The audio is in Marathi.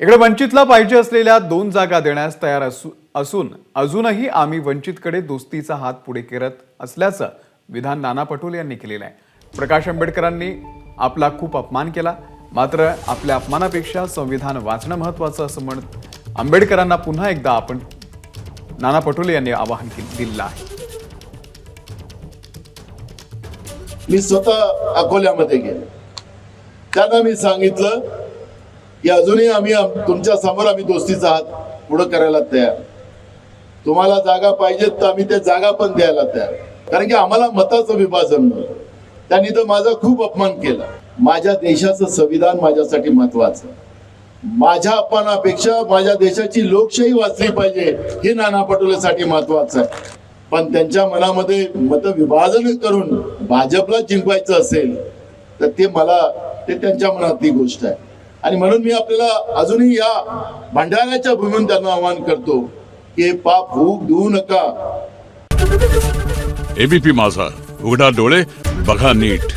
इकडे वंचितला पाहिजे असलेल्या दोन जागा देण्यास तयार असू असून अजूनही आम्ही वंचितकडे दोस्तीचा हात पुढे करत असल्याचं विधान नाना पटोले यांनी केलेलं आहे. प्रकाश आंबेडकरांनी आपला खूप अपमान केला. मात्र आपल्या अपमानापेक्षा संविधान वाचणं महत्वाचं असं म्हणत आंबेडकरांना पुन्हा एकदा आपण नाना पटोले यांनी आवाहन दिलं आहे. मी स्वतः अकोल्यामध्ये गेलो. त्यांना मी सांगितलं की अजूनही आम्ही तुमच्यासमोर आम्ही दोस्तीचा हात पुढं करायला तयार. तुम्हाला जागा पाहिजेत तर आम्ही त्या जागा पण द्यायला तयार. कारण की आम्हाला मताचं विभाजन त्यांनी तर माझा खूप अपमान केला. माझ्या देशाचं संविधान माझ्यासाठी महत्वाचं. माझ्या अपमानापेक्षा माझ्या देशाची लोकशाही वाचली पाहिजे हे नाना पटोलेसाठी महत्वाचं आहे. पण त्यांच्या मनामध्ये मतविभाजन करून भाजपला जिंकवायचं असेल तर ते मला ते त्यांच्या मनातली गोष्ट आहे. आणि म्हणून मी आपल्याला अजूनही या भंडाऱ्याच्या भूमीतून त्यांना आवाहन करतो की हे पाप होऊ देऊ नका. एबीपी माझा उघडा डोळे बघा नीट.